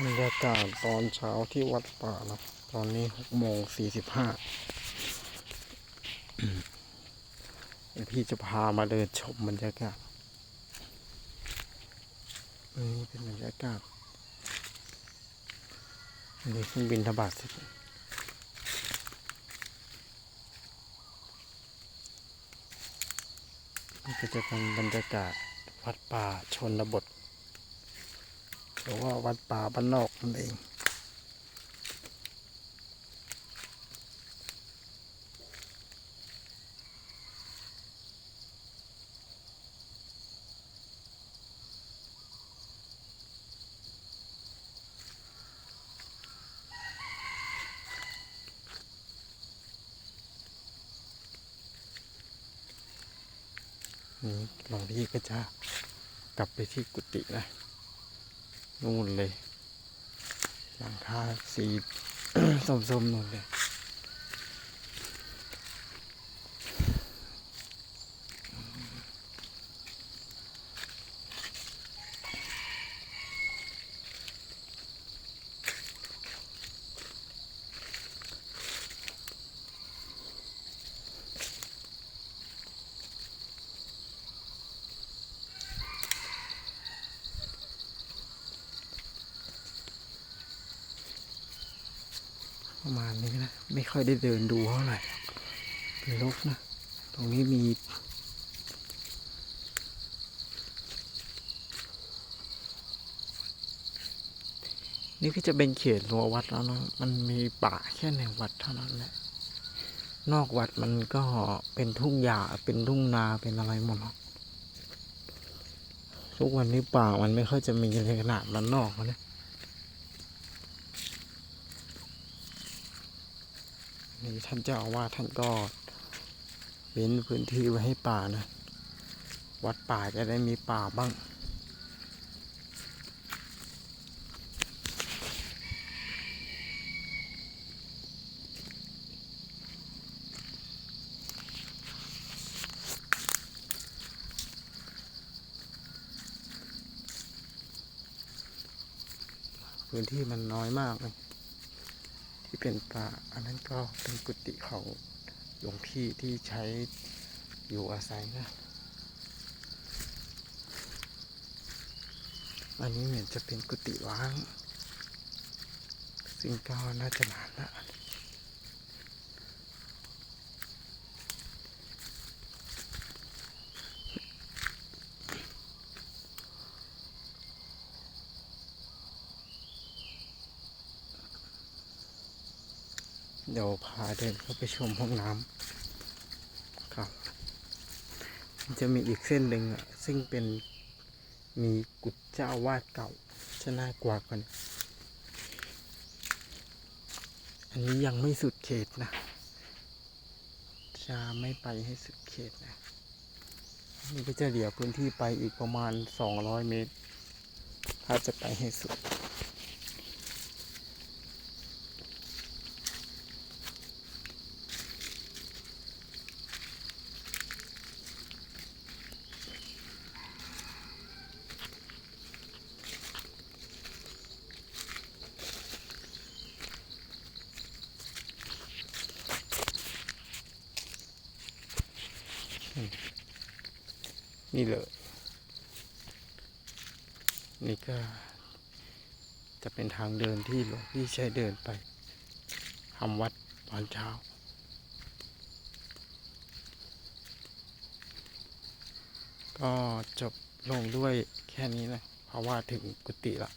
บรรยากาศตอนเช้าที่วัดป่านะตอนนี้หกโมงสี่สิบห้าพี่จะพามาเดินชมบรรยากาศนี่เป็นบรรยากาศนนี้เครื่องบินทบาทสร็จนี่ก็จะเป็นบรรยากาศวัดป่าชนบท หรือว่าวัดป่าบ้านนอกนั่นเองนี่หลวงพี่ก็จะกลับไปที่กุฏินะ นู่นเลยหลังคาสีส้มๆนู่นเลย ประมาณนี้นะ ไม่ค่อยได้เดินดูเท่าไหร่เป็นรกนะ ตรงนี้มีนี่ก็จะเป็นเขตรั้ววัดแล้วเนาะ มันมีป่าแค่ในวัดเท่านั้นแหละ นอกวัดมันก็เป็นทุ่งหญ้า เป็นทุ่งนา เป็นอะไรหมดนะทุกวันนี้ป่ามันไม่ค่อยจะมีในขนาดมันนอกแล้วนะ นี่ท่านเจ้าอาวาสท่านก็เว้นพื้นที่ไว้ให้ป่านะ วัดป่าจะได้มีป่าบ้างพื้นที่มันน้อยมากเลย ที่เป็นป่า อันนั้นก็เป็นกุฏิของหลวงพี่ที่ใช้อยู่อาศัยนะ อันนี้เหมือนจะเป็นกุฏิว้าง ซึ่งก็น่าจะนานละ เดี๋ยวพาเดินเข้าไปชมห้องน้ำครับ จะมีอีกเส้นหนึ่งอะซึ่งเป็นมีกุฏเจ้าอาวาดเก่าจะน่ากว่ากันอันนี้ยังไม่สุดเขตนะ จะไม่ไปให้สุดเขตนะ นี่ก็จะเหลือพื้นที่ไปอีกประมาณ 200 เมตร ถ้าจะไปให้สุด นี่เลย นี่ก็ จะเป็นทางเดินที่หลวงพี่ใช้เดินไปทำวัดตอนเช้าก็จบลงด้วยแค่นี้นะ เพราะว่าถึงกุฏิละ